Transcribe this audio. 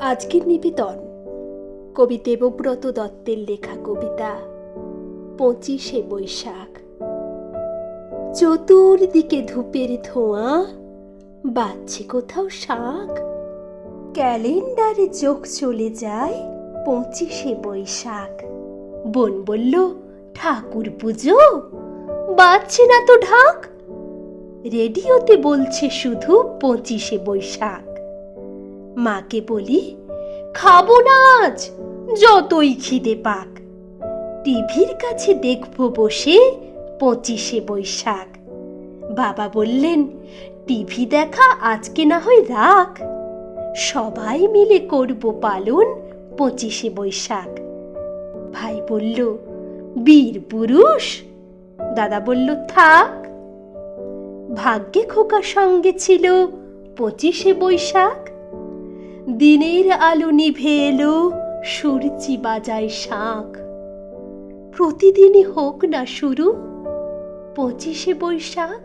আজকের নিবেদন। কবি দেবব্রত দত্তের লেখা কবিতা, পঁচিশে বৈশাখ। চতুর্দিকে ধূপের ধোঁয়া, বাজছে কোথাও শাক। ক্যালেন্ডারে চোখ চলে যায় পঁচিশে বৈশাখ। বোন বলল, ঠাকুর পুজো? বাজছে না তো ঢাক? রেডিওতে বলছে শুধু পঁচিশে বৈশাখ। মাকে বলি, খাব না আজ, যতই খিদে পাক। টিভির কাছে দেখব বসে পঁচিশে বৈশাখ। বাবা বললেন, টিভি দেখা আজকে না হয় রাখ। সবাই মিলে করব পালন পঁচিশে বৈশাখ। ভাই বলল, বীর পুরুষ? দাদা বলল, থাক। ভাগ্যে খোকার সঙ্গে ছিল পঁচিশে বৈশাখ। দিনের আলো নিভে এলো সূর্যি বাজায় শাঁখ। প্রতিদিনই হোক না শুরু পঁচিশে বৈশাখ